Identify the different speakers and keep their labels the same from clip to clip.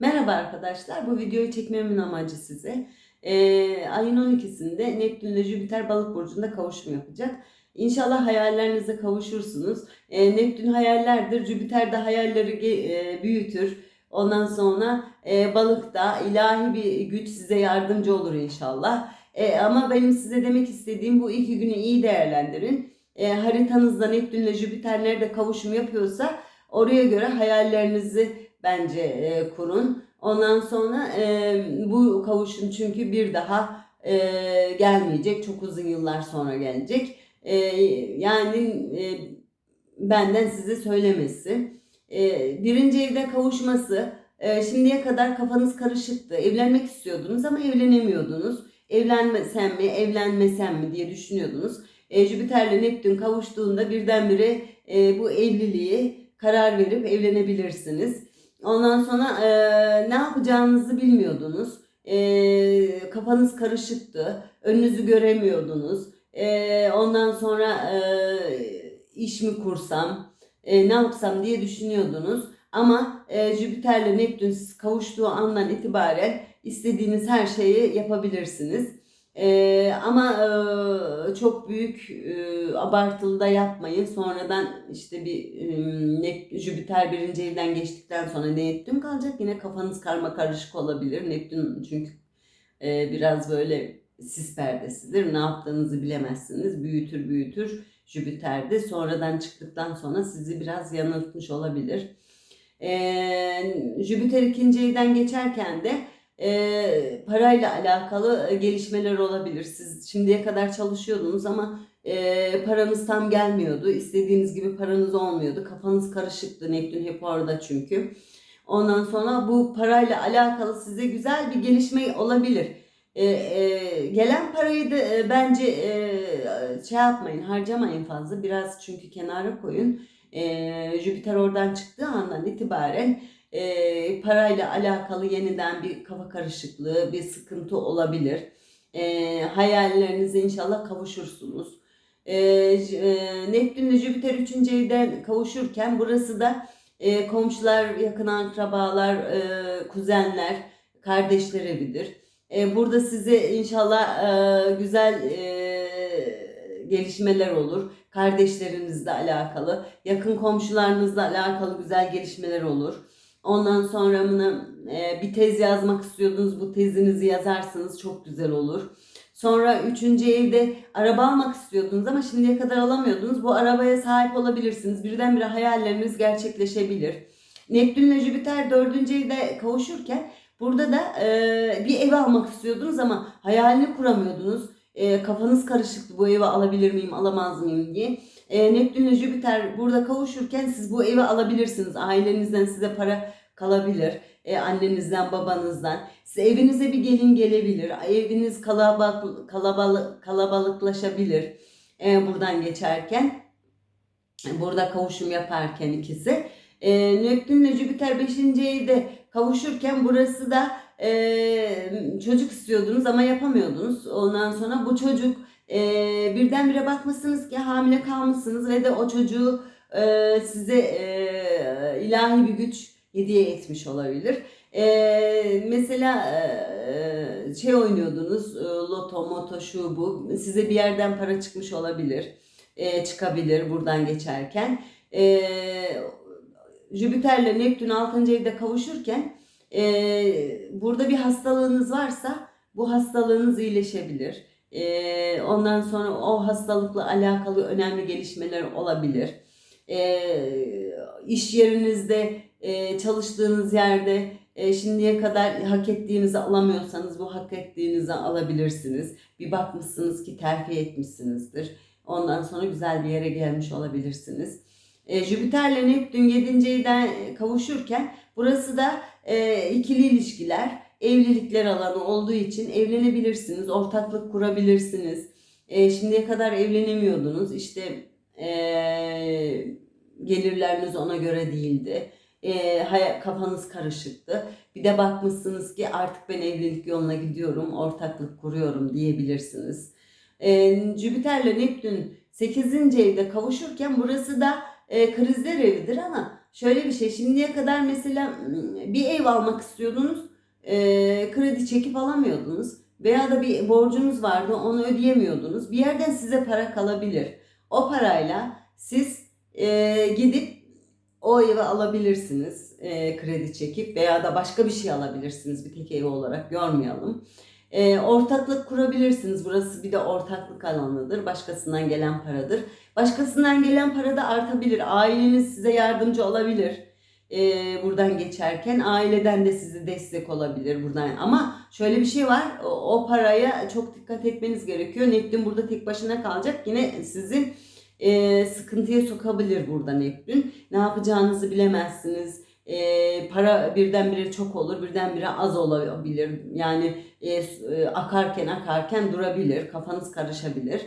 Speaker 1: Merhaba arkadaşlar. Bu videoyu çekmemin amacı size. Ee, ayın 12'sinde Neptün ile Jüpiter balık burcunda kavuşum yapacak. İnşallah hayallerinize kavuşursunuz. Ee, Neptün hayallerdir. Jüpiter de hayalleri e, büyütür. Ondan sonra e, balıkta ilahi bir güç size yardımcı olur inşallah. E, ama benim size demek istediğim bu iki günü iyi değerlendirin. E, haritanızda Neptün ile Jüpiter nerede kavuşum yapıyorsa oraya göre hayallerinizi bence e, kurun. Ondan sonra e, bu kavuşum çünkü bir daha e, gelmeyecek. Çok uzun yıllar sonra gelecek. E, yani e, benden size söylemesi. E, birinci evde kavuşması. E, şimdiye kadar kafanız karışıktı. Evlenmek istiyordunuz ama evlenemiyordunuz. Evlenmesem mi, evlenmesem mi diye düşünüyordunuz. E, Jüpiter'le Neptün kavuştuğunda birdenbire e, bu evliliği karar verip evlenebilirsiniz. Ondan sonra e, ne yapacağınızı bilmiyordunuz. E, kafanız karışıktı. Önünüzü göremiyordunuz. E, ondan sonra e, iş mi kursam, e, ne yapsam diye düşünüyordunuz. Ama e, Jüpiter'le Neptün kavuştuğu andan itibaren istediğiniz her şeyi yapabilirsiniz. E, ama e, çok büyük e, abartılı da yapmayın. Sonradan işte bir e, Jüpiter birinci evden geçtikten sonra Neptün kalacak. Yine kafanız karma karışık olabilir. Neptün çünkü e, biraz böyle sis perdesidir. Ne yaptığınızı bilemezsiniz. Büyütür büyütür Jüpiter'de. Sonradan çıktıktan sonra sizi biraz yanıltmış olabilir. E, Jüpiter ikinci evden geçerken de e, parayla alakalı gelişmeler olabilir. Siz şimdiye kadar çalışıyordunuz ama e, paranız tam gelmiyordu. İstediğiniz gibi paranız olmuyordu. Kafanız karışıktı. Neptün hep orada çünkü. Ondan sonra bu parayla alakalı size güzel bir gelişme olabilir. E, e, gelen parayı da e, bence e, şey yapmayın, harcamayın fazla. Biraz çünkü kenara koyun. E, Jüpiter oradan çıktığı andan itibaren e, parayla alakalı yeniden bir kafa karışıklığı, bir sıkıntı olabilir. E, hayallerinize inşallah kavuşursunuz. E, e, Neptün ile Jüpiter 3. evden kavuşurken burası da e, komşular, yakın akrabalar, e, kuzenler, kardeşler evidir. E, burada size inşallah e, güzel e, gelişmeler olur. Kardeşlerinizle alakalı, yakın komşularınızla alakalı güzel gelişmeler olur. Ondan sonra e, bir tez yazmak istiyordunuz. Bu tezinizi yazarsınız. Çok güzel olur. Sonra üçüncü evde araba almak istiyordunuz ama şimdiye kadar alamıyordunuz. Bu arabaya sahip olabilirsiniz. Birdenbire hayalleriniz gerçekleşebilir. Neptün ile Jüpiter dördüncü evde kavuşurken burada da e, bir ev almak istiyordunuz ama hayalini kuramıyordunuz. E, kafanız karışıktı bu evi alabilir miyim alamaz mıyım diye. E, Neptün ile Jüpiter burada kavuşurken siz bu evi alabilirsiniz. Ailenizden size para kalabilir. E, annenizden, babanızdan. Size evinize bir gelin gelebilir. Eviniz kalabalık, kalabalık, kalabalıklaşabilir. E, buradan geçerken. E, Burada kavuşum yaparken ikisi. E, Neptün ile Jüpiter 5. evde kavuşurken burası da e, çocuk istiyordunuz ama yapamıyordunuz. Ondan sonra bu çocuk e, birdenbire bakmışsınız ki hamile kalmışsınız ve de o çocuğu e, size e, ilahi bir güç hediye etmiş olabilir. E, mesela e, şey oynuyordunuz, e, loto, moto, şu bu. Size bir yerden para çıkmış olabilir. E, çıkabilir buradan geçerken. E, Jüpiter'le Neptün 6. evde kavuşurken e, burada bir hastalığınız varsa bu hastalığınız iyileşebilir. E, ondan sonra o hastalıkla alakalı önemli gelişmeler olabilir. E, iş yerinizde, e, çalıştığınız yerde e, şimdiye kadar hak ettiğinizi alamıyorsanız bu hak ettiğinizi alabilirsiniz. Bir bakmışsınız ki terfi etmişsinizdir. Ondan sonra güzel bir yere gelmiş olabilirsiniz. E, Jüpiter'le Neptün 7. evden kavuşurken burası da e, ikili ilişkiler, evlilikler alanı olduğu için evlenebilirsiniz, ortaklık kurabilirsiniz. E, şimdiye kadar evlenemiyordunuz. İşte e, gelirleriniz ona göre değildi. E, kafanız karışıktı. Bir de bakmışsınız ki artık ben evlilik yoluna gidiyorum, ortaklık kuruyorum diyebilirsiniz. E, Jüpiter'le Neptün 8. evde kavuşurken burası da e, krizler evidir ama şöyle bir şey. Şimdiye kadar mesela mm, bir ev almak istiyordunuz. e, kredi çekip alamıyordunuz. Veya da bir borcunuz vardı onu ödeyemiyordunuz. Bir yerden size para kalabilir. O parayla siz e, gidip o evi alabilirsiniz e, kredi çekip veya da başka bir şey alabilirsiniz bir tek ev olarak görmeyelim. E, ortaklık kurabilirsiniz. Burası bir de ortaklık alanıdır. Başkasından gelen paradır. Başkasından gelen para da artabilir. Aileniz size yardımcı olabilir. e, buradan geçerken aileden de size destek olabilir buradan. Ama şöyle bir şey var. O, o paraya çok dikkat etmeniz gerekiyor. Neptün burada tek başına kalacak. Yine sizi e, sıkıntıya sokabilir burada Neptün. Ne yapacağınızı bilemezsiniz. E, para birdenbire çok olur, birdenbire az olabilir. Yani e, akarken akarken durabilir, kafanız karışabilir.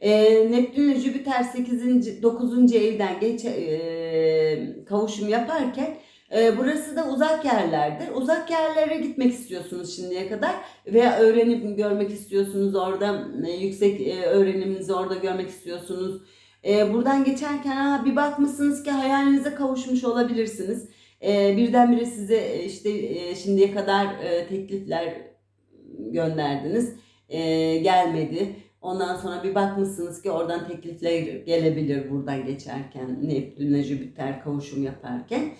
Speaker 1: E, Neptün ile Jüpiter 8. 9. evden geç e, kavuşum yaparken e, burası da uzak yerlerdir. Uzak yerlere gitmek istiyorsunuz şimdiye kadar veya öğrenip görmek istiyorsunuz orada e, yüksek e, öğreniminizi orada görmek istiyorsunuz. E, buradan geçerken ha, bir bakmışsınız ki hayalinize kavuşmuş olabilirsiniz. E, birdenbire size e, işte e, şimdiye kadar teklifler gönderdiniz. Gelmedi. Ondan sonra bir bakmışsınız ki oradan teklifler gelebilir buradan geçerken Neptünle Jüpiter kavuşum yaparken.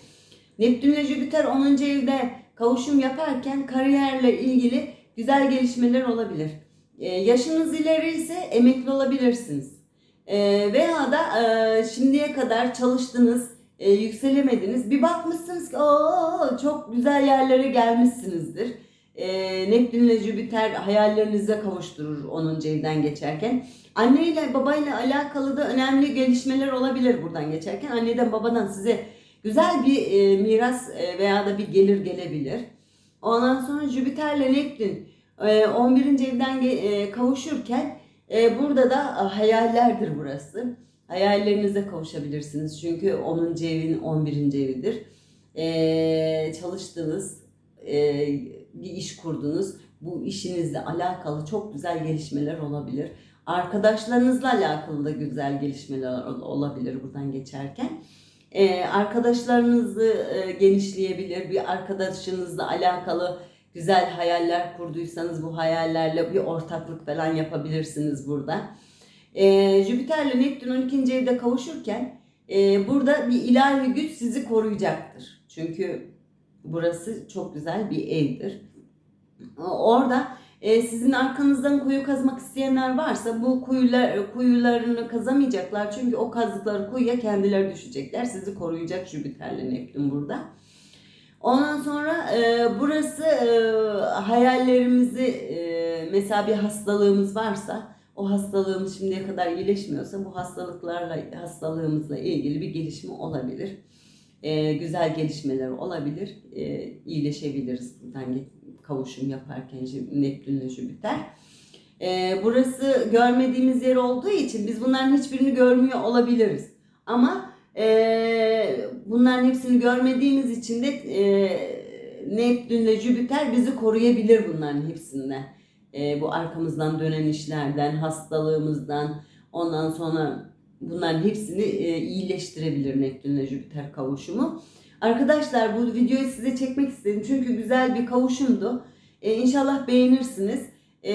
Speaker 1: Neptünle Jüpiter 10. evde kavuşum yaparken kariyerle ilgili güzel gelişmeler olabilir. Ee, yaşınız ileri ise emekli olabilirsiniz. Ee, veya da e, şimdiye kadar çalıştınız, e, yükselemediniz. Bir bakmışsınız ki "Oo, çok güzel yerlere gelmişsinizdir. Ee, Neptünle Jüpiter hayallerinize kavuşturur 10. evden geçerken. Anne ile babayla alakalı da önemli gelişmeler olabilir buradan geçerken. Anneden babadan size güzel bir e, miras e, veya da bir gelir gelebilir. Ondan sonra Jüpiter'le Neptün e, 11. evden e, kavuşurken e, burada da e, hayallerdir burası. Hayallerinize kavuşabilirsiniz. Çünkü 10. evin 11. evidir. E, çalıştığınız, e, bir iş kurdunuz. Bu işinizle alakalı çok güzel gelişmeler olabilir. Arkadaşlarınızla alakalı da güzel gelişmeler ol- olabilir buradan geçerken. Ee, arkadaşlarınızı e, genişleyebilir, bir arkadaşınızla alakalı güzel hayaller kurduysanız bu hayallerle bir ortaklık falan yapabilirsiniz burada. Ee, Jüpiter'le Neptün 12. evde kavuşurken e, burada bir ilahi güç sizi koruyacaktır. Çünkü burası çok güzel bir evdir. Orada e, sizin arkanızdan kuyu kazmak isteyenler varsa bu kuyular kuyularını kazamayacaklar. Çünkü o kazdıkları kuyuya kendileri düşecekler. Sizi koruyacak Jüpiter'le Neptün burada. Ondan sonra e, burası e, hayallerimizi e, mesela bir hastalığımız varsa o hastalığımız şimdiye kadar iyileşmiyorsa bu hastalıklarla hastalığımızla ilgili bir gelişme olabilir. E, güzel gelişmeler olabilir. E, iyileşebiliriz buradan kavuşum yaparken Neptünle Jüpiter. E, burası görmediğimiz yer olduğu için biz bunların hiçbirini görmüyor olabiliriz. Ama e, bunların hepsini görmediğimiz için de e, Neptünle Jüpiter bizi koruyabilir bunların hepsinden. E, bu arkamızdan dönen işlerden, hastalığımızdan, ondan sonra bunların hepsini e, iyileştirebilir Neptünle Jüpiter kavuşumu. Arkadaşlar bu videoyu size çekmek istedim çünkü güzel bir kavuşumdu. E, inşallah beğenirsiniz. E,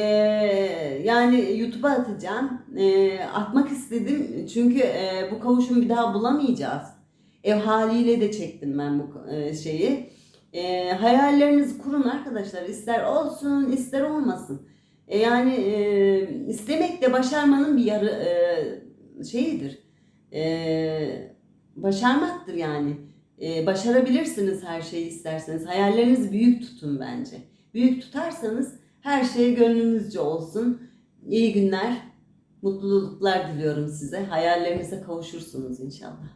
Speaker 1: yani YouTube'a atacağım. E, atmak istedim çünkü e, bu kavuşumu bir daha bulamayacağız. Ev haliyle de çektim ben bu e, şeyi. E, hayallerinizi kurun arkadaşlar. İster olsun ister olmasın. E, yani e, istemek de başarmanın bir yarı e, şeyidir. E, başarmaktır yani. E, başarabilirsiniz her şeyi isterseniz. Hayallerinizi büyük tutun bence. Büyük tutarsanız her şey gönlünüzce olsun. İyi günler, mutluluklar diliyorum size. Hayallerinize kavuşursunuz inşallah.